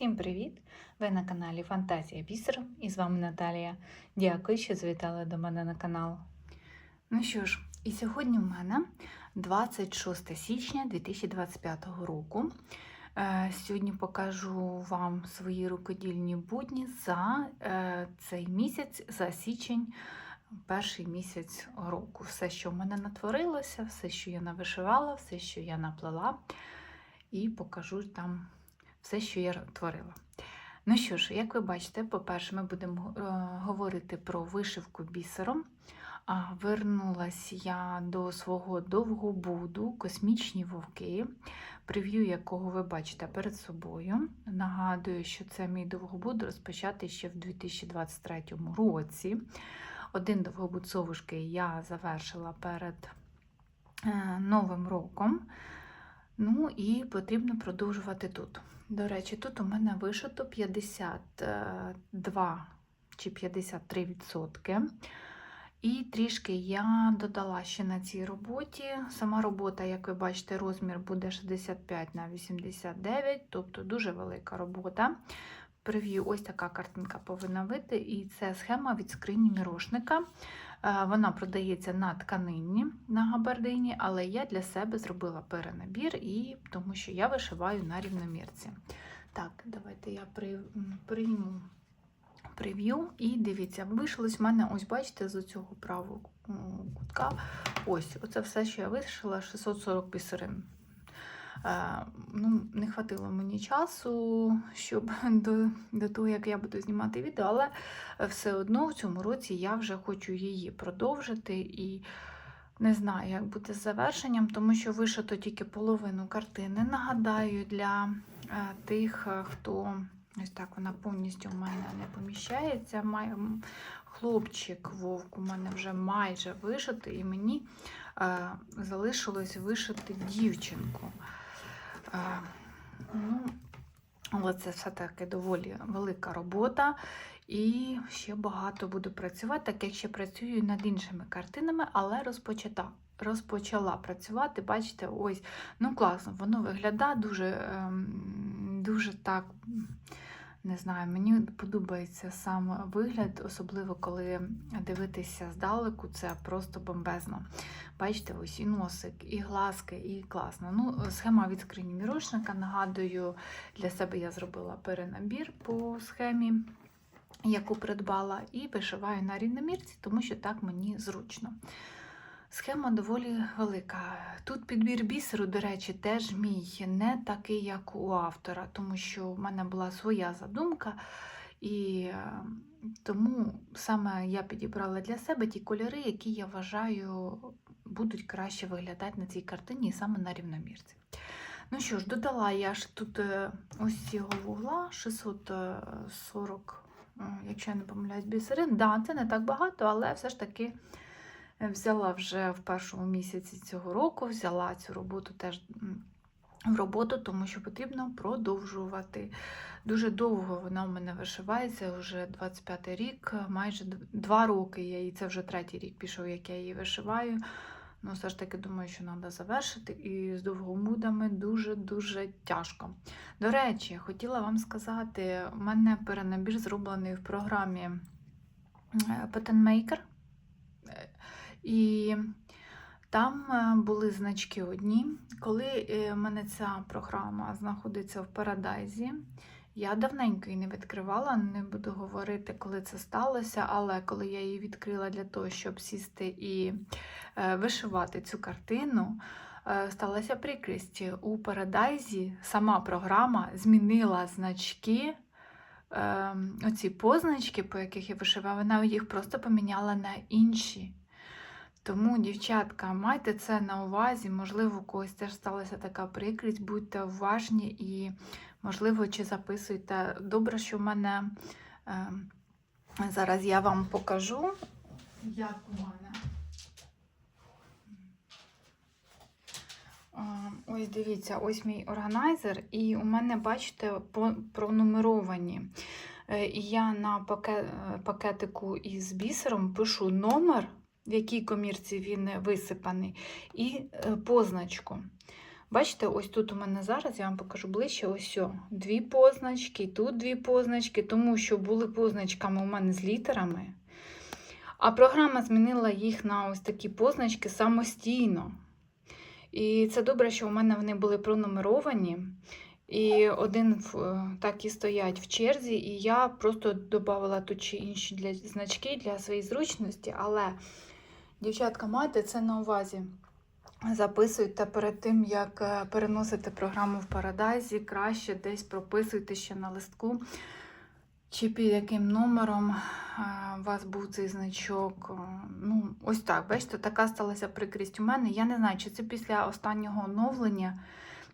Всім привіт! Ви на каналі Фантазія Бісером і з вами Наталія. Дякую, що завітали до мене на канал. Ну що ж, і сьогодні в мене 26 січня 2025 року. Е, Сьогодні покажу вам свої рукодільні будні за е, цей місяць, за січень, перший місяць року. Все, що в мене натворилося, все, що я навишивала, все, що я наплела, і покажу там все, що я творила. Ну що ж, як ви бачите, по-перше, ми будемо е, говорити про вишивку бісером. А, Вернулась я до свого довгобуду космічні вовки, прев'ю якого ви бачите перед собою. Нагадую, що це мій довгобуд розпочатий ще в 2023 році. Один довгобуд совушки я завершила перед е, Новим роком. Ну і потрібно продовжувати тут. До речі, тут у мене вишито 52 чи 53 відсотки. І трішки я додала ще на цій роботі. Сама робота, як ви бачите, розмір буде 65 на 89, тобто дуже велика робота. Прев'ю ось така картинка повинна вийти, і це схема від скрині мірошника. Е, Вона продається на тканині на габардині, але я для себе зробила перенабір, і тому що я вишиваю на рівномірці. Так, давайте я при, прийму прев'ю і дивіться, вишилось в мене, ось бачите, з цього правого кутка. Ось, оце все, що я вишила, 640 бісерин. Е, ну, не хватило мені часу, щоб до, до того, як я буду знімати відео, але все одно в цьому році я вже хочу її продовжити і не знаю, як буде з завершенням, тому що вишито тільки половину картини. Нагадаю, для е, тих, е, хто ось так вона повністю в мене не поміщається. Хлопчик вовк у мене вже майже вишитий, і мені залишилось вишити дівчинку. Ну, але це все-таки доволі велика робота. І ще багато буду працювати, так як ще працюю над іншими картинами, але розпочата, розпочала працювати. Бачите, ось, ну класно, воно виглядає дуже, ем, дуже так. Не знаю, мені подобається сам вигляд, особливо коли дивитися здалеку, це просто бомбезно. Бачите, ось і носик, і глазки, і класно. Ну, Схема від скрині мірошника. Нагадую, для себе я зробила перенабір по схемі, яку придбала, і вишиваю на рівномірці, тому що так мені зручно. Схема доволі велика. Тут підбір бісеру, до речі, теж мій, не такий, як у автора, тому що в мене була своя задумка, і е, тому саме я підібрала для себе ті кольори, які я вважаю будуть краще виглядати на цій картині, саме на рівномірці. Ну що ж, додала я ж тут е, ось цього вугла 640, е, якщо я не помиляюсь, бісерин. Да, це не так багато, але все ж таки. Взяла вже в першому місяці цього року, взяла цю роботу теж в роботу, тому що потрібно продовжувати. Дуже довго вона у мене вишивається, вже 25 рік, майже 2 роки. Я її, це вже третій рік пішов, як я її вишиваю. Ну, все ж таки, думаю, що треба завершити. І з довгомудами дуже-дуже тяжко. До речі, хотіла вам сказати, у мене перенабір зроблений в програмі Pattern Maker. І там е, були значки одні. Коли е, в мене ця програма знаходиться в Парадайзі, я давненько її не відкривала, не буду говорити, коли це сталося, але коли я її відкрила для того, щоб сісти і е, вишивати цю картину, сталася прикрість. У Парадайзі сама програма змінила значки. ем, Оці позначки, по яких я вишиваю, вона їх просто поміняла на інші. Тому, дівчатка, майте це на увазі, можливо, у когось теж сталася така прикрість, будьте уважні і, можливо, чи записуйте. Добре, що в мене е, зараз я вам покажу, як у мене. Е, Ось дивіться, ось мій органайзер, і у мене, бачите, пронумеровані. Е, І я на пакетику із бісером пишу номер в якій комірці він висипаний, і позначку. Бачите, ось тут у мене зараз, я вам покажу ближче, ось о, дві позначки, тут дві позначки, тому що були позначками у мене з літерами. А програма змінила їх на ось такі позначки самостійно. І це добре, що у мене вони були пронумеровані. І один в- так і стоять в черзі, і я просто додавала тут чи інші для значки для своєї зручності. Але, дівчатка, майте це на увазі. Записуйте перед тим, як е, переносите програму в Парадайзі, краще десь прописуйте ще на листку, чи під яким номером е, у вас був цей значок. Е, Ну, ось так, бачите, така сталася прикрість у мене. Я не знаю, чи це після останнього оновлення,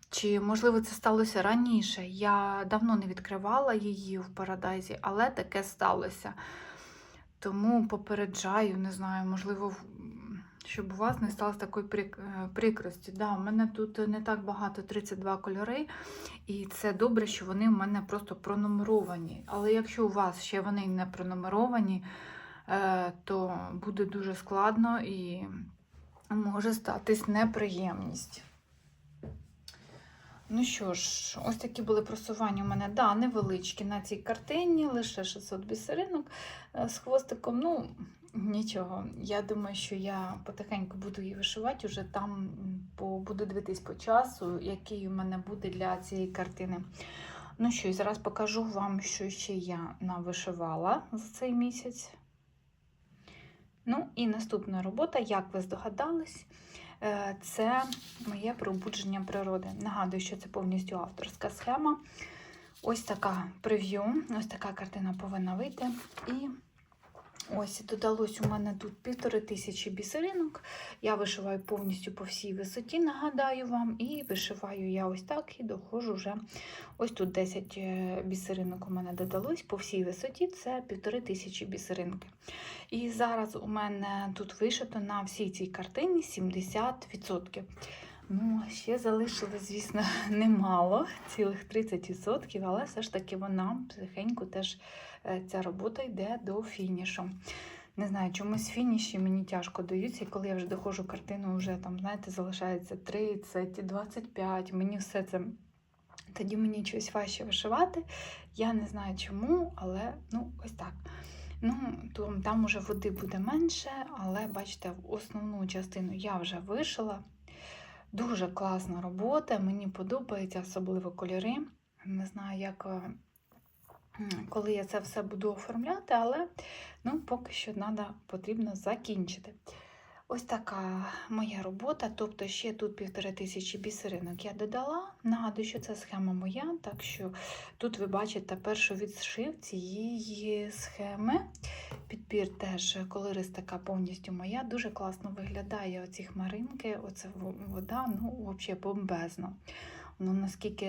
чи, можливо, це сталося раніше. Я давно не відкривала її в Парадайзі, але таке сталося. Тому попереджаю, не знаю, можливо, щоб у вас не сталося такої е, прикрості. Да, у мене тут не так багато 32 кольори, і це добре, що вони в мене просто пронумеровані. Але якщо у вас ще вони не пронумеровані, е, то буде дуже складно і може статись неприємність. Ну що ж, ось такі були просування у мене, да, невеличкі на цій картині, лише 600 бісеринок е, з хвостиком. Ну, нічого. Я думаю, що я потихеньку буду її вишивати, уже там по, буду дивитись по часу, який у мене буде для цієї картини. Ну що, і зараз покажу вам, що ще я навишивала за цей місяць. Ну, і наступна робота, як ви здогадались, це моє пробудження природи. Нагадую, що це повністю авторська схема. Ось така прев'ю, ось така картина повинна вийти. І ось додалось у мене тут півтори тисячі бісеринок. Я вишиваю повністю по всій висоті, нагадаю вам, і вишиваю я ось так і доходжу вже. Ось тут 10 е, бісеринок у мене додалось по всій висоті, це півтори тисячі бісеринки. І зараз у мене тут вишито на всій цій картині 70%. Ну, ще залишилось, звісно, немало, цілих 30%, але все ж таки вона потихеньку теж е, ця робота йде до фінішу. Не знаю, чомусь фініші мені тяжко даються, і коли я вже доходжу картину, вже там, знаєте, залишається 30, 25, мені все це. Тоді мені щось важче вишивати. Я не знаю чому, але ну, ось так. Ну, там уже води буде менше, але бачите, основну частину я вже вишила. Дуже класна робота, мені подобається, особливо кольори. Не знаю, як е, коли я це все буду оформляти, але ну, поки що надо, потрібно закінчити. Ось така моя робота. Тобто ще тут півтори тисячі бісеринок я додала. Нагадую, що це схема моя, так що тут ви бачите першу відшив цієї схеми. Підбір теж колористика повністю моя. Дуже класно виглядає оці хмаринки, оце вода, ну, взагалі бомбезно. Воно наскільки,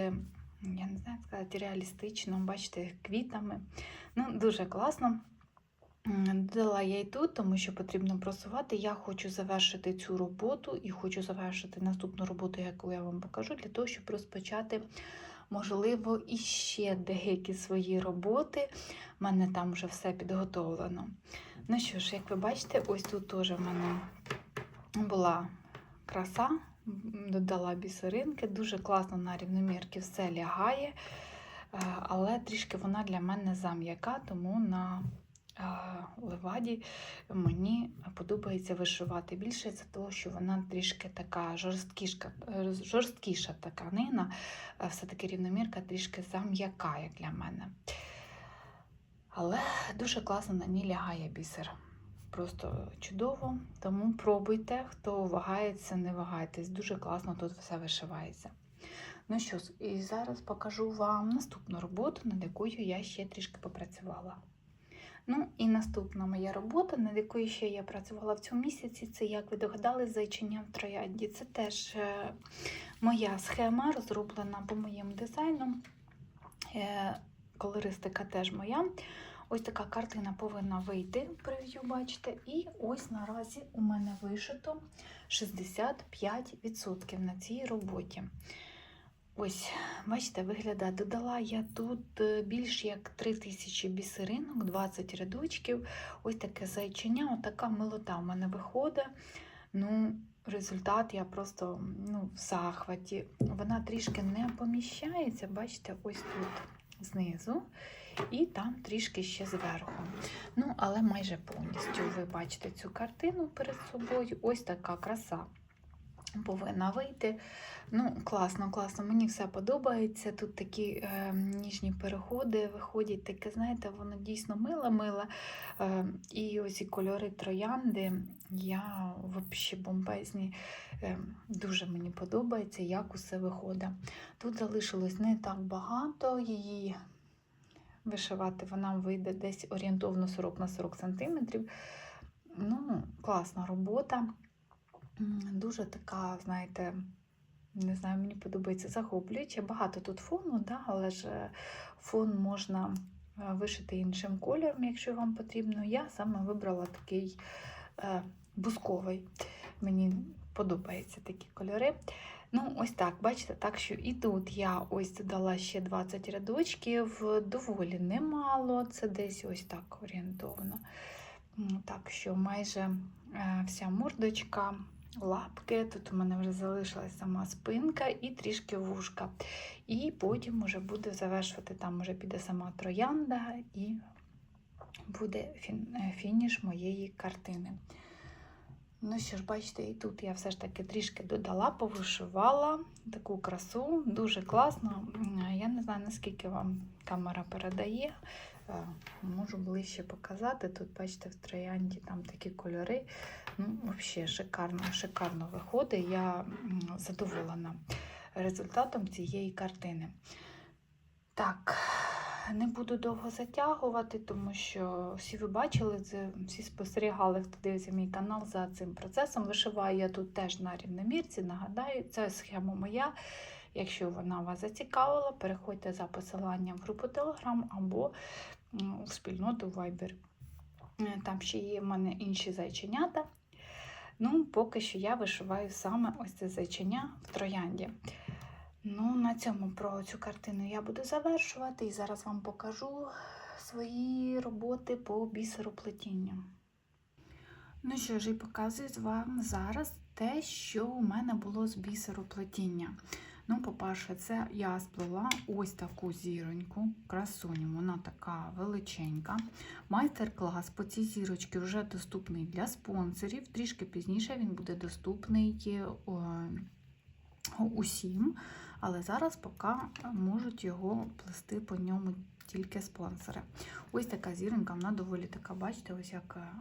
я не знаю, сказати, реалістично, бачите, квітами. Ну, дуже класно. Додала я і тут, тому що потрібно просувати. Я хочу завершити цю роботу і хочу завершити наступну роботу, яку я вам покажу, для того, щоб розпочати, можливо, іще деякі свої роботи. У мене там вже все підготовлено. Ну що ж, як ви бачите, ось тут теж в мене була краса, додала бісеринки, дуже класно на рівномірки все лягає, е, але трішки вона для мене зам'яка, тому на леваді мені подобається вишивати більше за того, що вона трішки така жорсткішка, е, жорсткіша тканина, е, все-таки рівномірка трішки зам'яка, як для мене. Але дуже класно на ній лягає бісер. Просто чудово. Тому пробуйте, хто вагається, не вагайтесь. Дуже класно тут все вишивається. Ну що і зараз покажу вам наступну роботу, над якою я ще трішки попрацювала. Ну і наступна моя робота, над якою ще я працювала в цьому місяці, це, як ви догадались, зайчиня в троянді. Це теж е, моя схема, розроблена по моєму дизайну. Е, колористика теж моя. Ось така картина повинна вийти прев'ю, бачите. І ось наразі у мене вишито 65% на цій роботі. Ось, бачите, виглядає. Додала я тут е, більш як 3000 бісеринок, 20 рядочків. Ось таке зайчиня, отака милота в мене виходить. Ну, результат я просто ну, в захваті. Вона трішки не поміщається, бачите, ось тут знизу, і там трішки ще зверху. Ну, але майже повністю ви бачите цю картину перед собою. Ось така краса повинна вийти. Ну, класно, класно. Мені все подобається. Тут такі е, ніжні переходи виходять, таке, знаєте, воно дійсно миле-миле. Е, і ось і кольори троянди. Я взагалі бомбезні. Е, дуже мені подобається, як усе виходить. Тут залишилось не так багато її. Вишивати вона вийде десь орієнтовно 40 на 40 см. Ну, класна робота. Дуже така, знаєте, не знаю, мені подобається захоплююча. Багато тут фону, да, але ж е, фон можна е, вишити іншим кольором, якщо вам потрібно. Я саме вибрала такий е, бусковий. Мені подобаються такі кольори. Ну, ось так, бачите, так що і тут я ось додала ще 20 рядочків, доволі немало, це десь ось так орієнтовно. Так що майже вся мордочка, лапки. Тут у мене вже залишилась сама спинка і трішки вушка. І потім вже буде завершувати, там вже піде сама троянда і буде фін- фініш моєї картини. Ну що ж, бачите, і тут я все ж таки трішки додала, повишивала таку красу, дуже класно. Я не знаю, наскільки вам камера передає. Е, Можу ближче показати. Тут, бачите, в троянді там такі кольори. Ну, взагалі шикарно, шикарно виходить. Я задоволена результатом цієї картини. Так, не буду довго затягувати, тому що всі ви бачили, всі спостерігали, хто дивиться мій канал за цим процесом. Вишиваю я тут теж на рівномірці. Нагадаю, це схема моя. Якщо вона вас зацікавила, переходьте за посиланням в групу Telegram або в спільноту Viber. Е, Там ще є в мене інші зайченята. Ну, поки що я вишиваю саме ось це зайченя в троянді. Ну, на цьому про цю картину я буду завершувати і зараз вам покажу свої роботи по бісероплетінню. Ну що ж, і показую вам зараз те, що у мене було з бісероплетіння. Ну, по-перше, це я сплела ось таку зіроньку, красуню, вона така величенька. Майстер-клас по цій зірочці вже доступний для спонсорів. Трішки пізніше він буде доступний о, усім. Але зараз поки можуть його плести по ньому тільки спонсори. Ось така зіронька, вона доволі така, бачите, ось як е,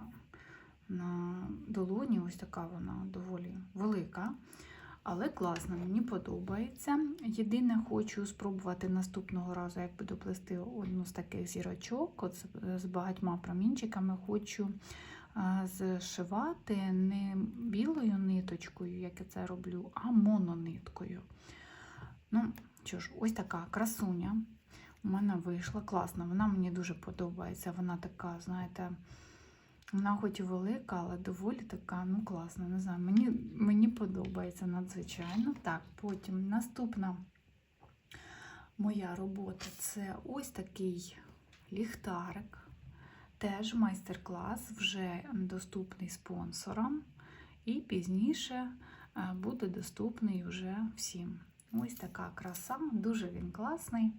на долоні, ось така вона доволі велика. Але класно, мені подобається. Єдине, хочу спробувати наступного разу, як буду плести одну з таких зірочок, от з- з багатьма промінчиками, хочу е, зшивати не білою ниточкою, як я це роблю, а монониткою. Ну, що ж, ось така красуня у мене вийшла. Класна, вона мені дуже подобається. Вона така, знаєте, вона хоч і велика, але доволі така, ну, класна. Не знаю, мені, мені подобається надзвичайно. Так, потім наступна моя робота це ось такий ліхтарик. Теж майстер-клас, вже доступний спонсорам. І пізніше е, буде доступний вже всім. Ось така краса, дуже він класний.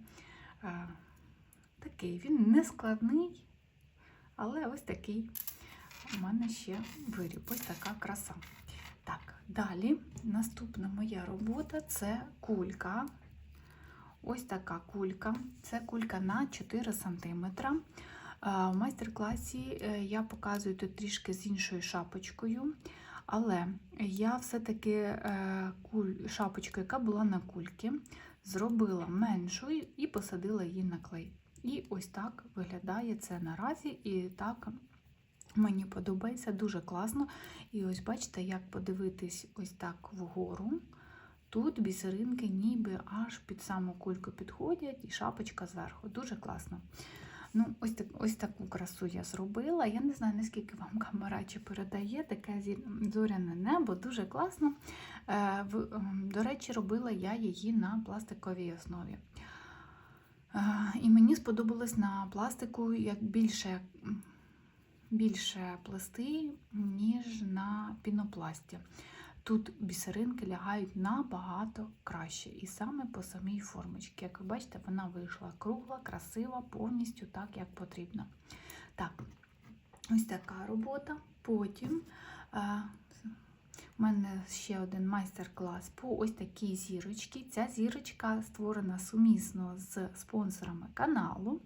Е, Такий він не складний, але ось такий у мене ще виріб. Ось така краса. Так, далі наступна моя робота це кулька. Ось така кулька. Це кулька на 4 см. В майстер-класі е, я показую тут трішки з іншою шапочкою. Але я все-таки е, шапочку, яка була на кульки, зробила меншою і посадила її на клей. І ось так виглядає це наразі. І так мені подобається дуже класно. І ось бачите, як подивитись ось так вгору. Тут бісеринки ніби аж під саму кульку підходять, і шапочка зверху. Дуже класно. Ну, ось, так, ось таку красу я зробила. Я не знаю, наскільки вам камера чи передає таке зоряне небо, дуже класно. Е, ем, До речі, робила я її на пластиковій основі. Е, І мені сподобалось на пластику як більше, більше пласти, ніж на пінопласті. Тут бісеринки лягають набагато краще. І саме по самій формочці. Як ви бачите, вона вийшла кругла, красива, повністю так, як потрібно. Так, ось така робота. Потім е, у мене ще один майстер-клас по ось такій зірочці. Ця зірочка створена сумісно з спонсорами каналу.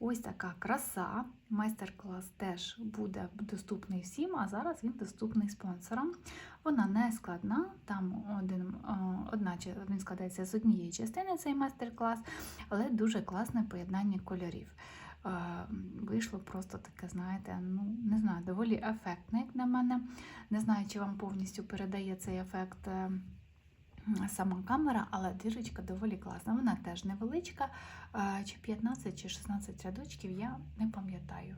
Ось така краса. Майстер-клас теж буде доступний всім, а зараз він доступний спонсорам. Вона не складна, там один, одна, він складається з однієї частини цей майстер-клас, але дуже класне поєднання кольорів. Е, Вийшло просто таке, знаєте, ну не знаю, доволі ефектне, як на мене. Не знаю, чи вам повністю передає цей ефект е, сама камера, але дірочка доволі класна. Вона теж невеличка, чи 15 чи 16 рядочків, я не пам'ятаю.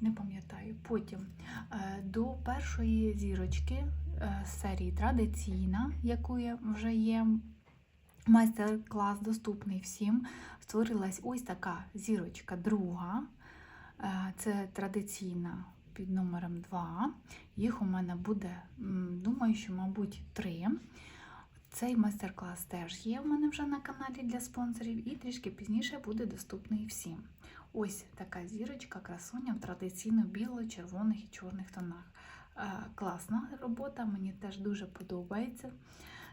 Не пам'ятаю. Потім е, до першої зірочки е, серії традиційна, якої вже є майстер-клас доступний всім. Створилась ось така зірочка друга. Е, Це традиційна під номером 2. Їх у мене буде, думаю, що, мабуть, 3. Цей майстер-клас теж є в мене вже на каналі для спонсорів, і трішки пізніше буде доступний всім. Ось така зірочка, красуня в традиційно біло-червоних і чорних тонах. Е, Класна робота, мені теж дуже подобається.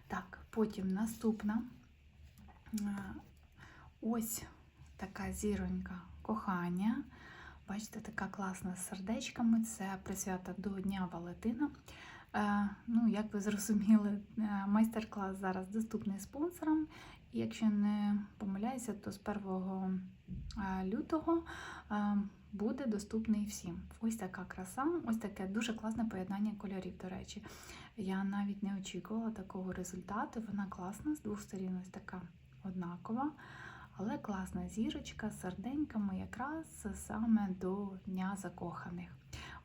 Так, потім наступна. Е, Ось така зіронька кохання. Бачите, така класна з сердечками. Це присвята до Дня Валентина. Е, ну, як ви зрозуміли, е, майстер-клас зараз доступний спонсорам. І якщо не помиляюся, то з 1 е, лютого буде доступний всім. Ось така краса, ось таке дуже класне поєднання кольорів, до речі. Я навіть не очікувала такого результату. Вона класна, з двох сторін ось така однакова. Але класна зірочка з серденьками якраз саме до Дня закоханих.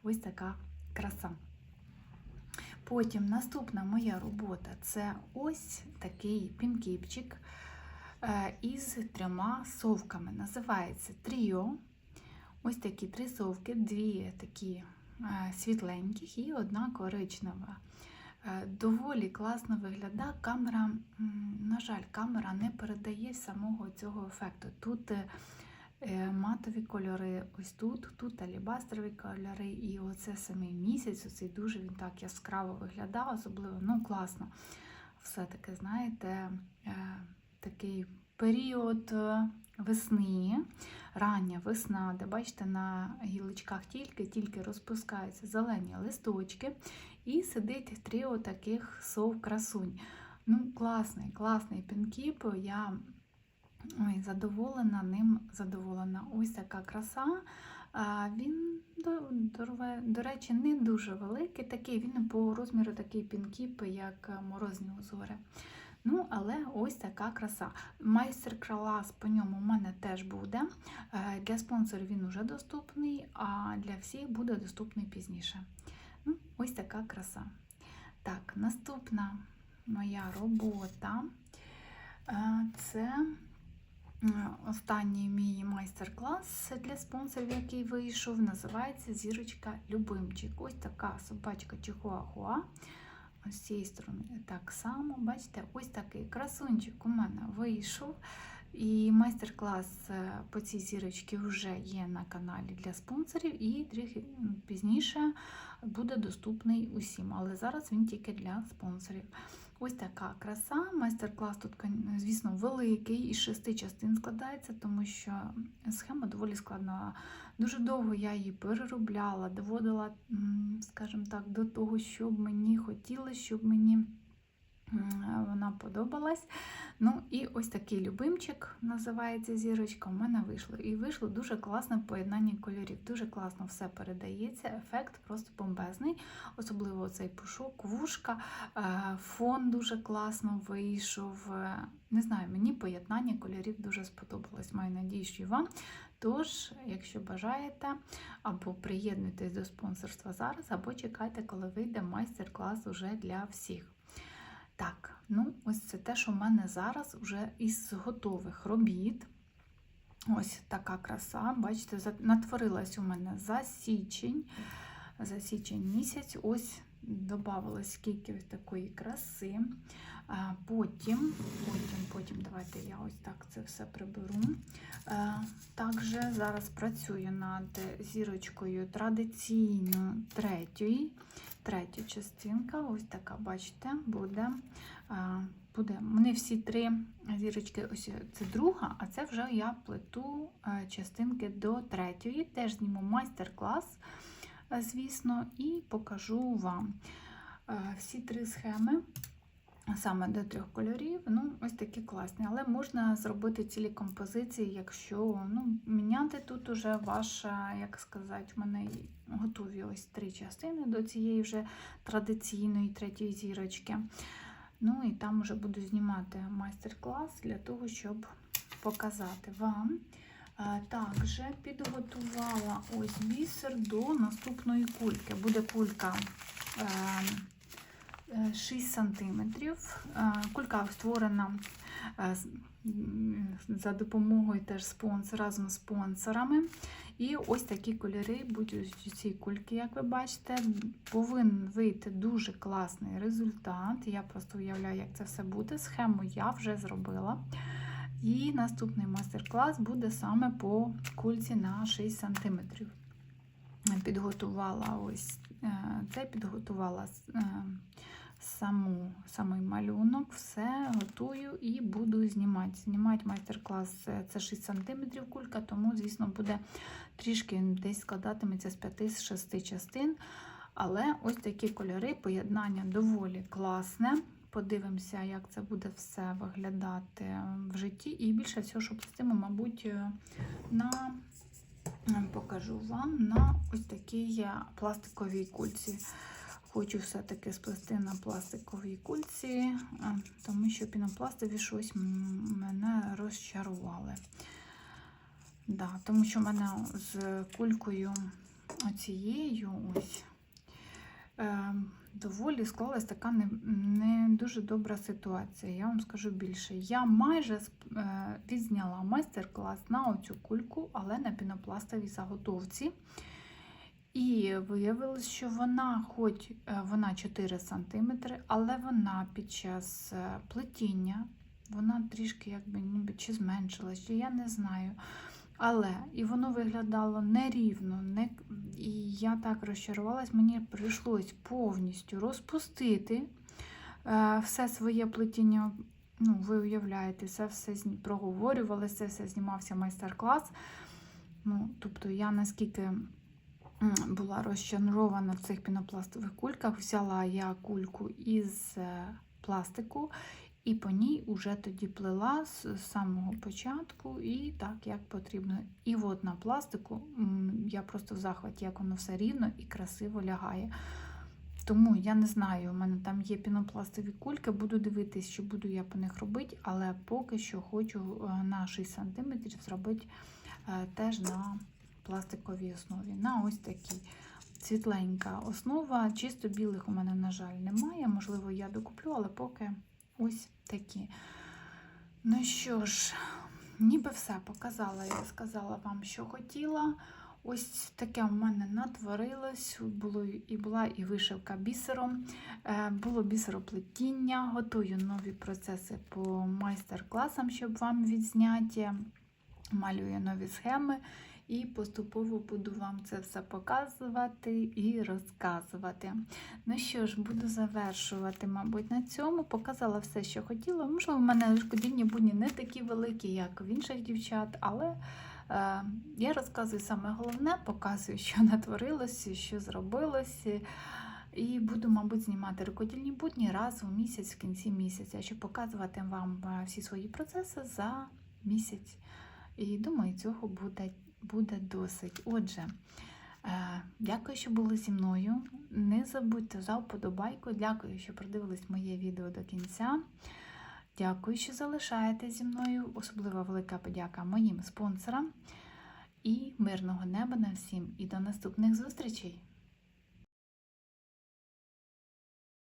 Ось така краса. Потім наступна моя робота це ось такий пінкіпчик е, із трьома совками. Називається Тріо. Ось такі три совки, дві такі е, світленьких і одна коричнева. Е, Доволі класно виглядає. Камера, на жаль, камера не передає самого цього ефекту. Тут е, е, матові кольори, ось тут, тут алібастрові кольори, і оце самий місяць, оцей дуже він так яскраво виглядав, особливо ну, класно. Все-таки, знаєте, такий період весни, рання весна, де бачите, на гілочках тільки-тільки розпускаються зелені листочки, і сидить тріо таких сов-красунь. Ну, класний, класний пінкіп. Я ой, задоволена ним, задоволена. Ось така краса. Він, до, речі, не дуже великий, такий, він по розміру такий пінкіп, як морозні узори. Ну, але ось така краса. Майстер-клас по ньому у мене теж буде. Е, Для спонсорів він вже доступний, а для всіх буде доступний пізніше. Ось така краса. Так, наступна моя робота е, це е, останній мій майстер-клас для спонсорів, який вийшов, називається Зірочка Любимчик. Ось така собачка Чихуахуа. З цієї сторони так само, бачите, ось такий красунчик у мене вийшов. І майстер-клас е, по цій зірочці вже є на каналі для спонсорів, і трохи пізніше буде доступний усім. Але зараз він тільки для спонсорів. Ось така краса. Майстер-клас тут, звісно, великий, із шести частин складається, тому що схема доволі складна. Дуже довго я її переробляла, доводила, скажімо так, до того, щоб мені хотілося, щоб мені вона подобалась. Ну і ось такий любимчик називається зірочка. У мене вийшло. І вийшло дуже класне поєднання кольорів. Дуже класно все передається. Ефект просто бомбезний. Особливо цей пушок, вушка, фон дуже класно вийшов. Не знаю, мені поєднання кольорів дуже сподобалось. Маю надію, що і вам. Тож, якщо бажаєте, або приєднуйтесь до спонсорства зараз, або чекайте, коли вийде майстер-клас уже для всіх. Так, ну ось це те, що в мене зараз вже із готових робіт. Ось така краса. Бачите, натворилась у мене за січень, за січень місяць ось додавалось скільки такої краси. Потім, потім, потім, давайте я ось так це все приберу. Також зараз працюю над зірочкою традиційно третьої. Третя частинка, ось така, бачите, буде. Е, буде. Вони всі три зірочки, ось це друга, а це вже я плету е, частинки до третьої. Теж зніму майстер-клас, е, звісно, і покажу вам всі три схеми. Саме до трьох кольорів, ну, ось такі класні. Але можна зробити цілі композиції, якщо ну, міняти тут уже ваша, як сказати, в мене готові ось три частини до цієї вже традиційної третьої зірочки. Ну і там вже буду знімати майстер-клас для того, щоб показати вам. Також підготувала ось бісер до наступної кульки. Буде кулька. Е, 6 см. Кулька створена е, за допомогою теж спонсора разом з спонсорами. І ось такі кольори будуть у цій кульки, як ви бачите. Повинен вийти дуже класний результат. Я просто уявляю, як це все буде. Схему я вже зробила. І наступний майстер-клас буде саме по кульці на 6 см. Підготувала ось е, це, підготувала е, саму, самий малюнок, все готую і буду знімати. Знімати майстер-клас це 6 см кулька, тому, звісно, буде трішки десь складатиметься з 5-6 частин. Але ось такі кольори, поєднання доволі класне. Подивимося, як це буде все виглядати в житті. І більше всього, що плестимо, мабуть, е, на покажу вам на ось такій е, пластиковій кульці. Хочу все-таки сплести на пластиковій кульці, е, тому що пінопластові щось мене розчарували. Да, тому що в мене з кулькою оцією ось е, доволі склалась така не, не дуже добра ситуація. Я вам скажу більше. Я майже е, відзняла майстер-клас на оцю кульку, але на пінопластовій заготовці. І виявилось, що вона, хоч е, вона 4 см, але вона під час е, плетіння, вона трішки якби ніби чи зменшилась, чи я не знаю. Але і воно виглядало нерівно, не... і я так розчарувалась, мені прийшлось повністю розпустити е, все своє плетіння. Ну, ви уявляєте, це все проговорювалося, все знімався майстер-клас. Ну, тобто я наскільки була розчарована в цих пінопластових кульках, взяла я кульку із е, пластику і по ній уже тоді плела з самого початку і так, як потрібно. І от на пластику я просто в захваті, як воно все рівно і красиво лягає. Тому я не знаю, у мене там є пінопластові кульки, буду дивитись, що буду я по них робити, але поки що хочу е, на 6 см зробити е, теж на пластиковій основі. На ось такій світленька основа. Чисто білих у мене, на жаль, немає. Можливо, я докуплю, але поки ось такі. Ну що ж, ніби все показала. Я сказала вам, що хотіла. Ось таке в мене натворилось. Було і була і вишивка бісером, е, було бісероплетіння. Готую нові процеси по майстер-класам, щоб вам відзняти. Малюю нові схеми і поступово буду вам це все показувати і розказувати. Ну що ж, буду завершувати, мабуть, на цьому. Показала все, що хотіла. Можливо, в мене рукодільні будні не такі великі, як в інших дівчат, але е, я розказую саме головне, показую, що натворилося, що зробилося. І буду, мабуть, знімати рукодільні будні раз у місяць, в кінці місяця, щоб показувати вам е, всі свої процеси за місяць. І думаю, цього буде, буде досить. Отже, е, дякую, що були зі мною. Не забудьте за вподобайку. Дякую, що продивились моє відео до кінця. Дякую, що залишаєтесь зі мною. Особливо велика подяка моїм спонсорам. І мирного неба на всім. І до наступних зустрічей!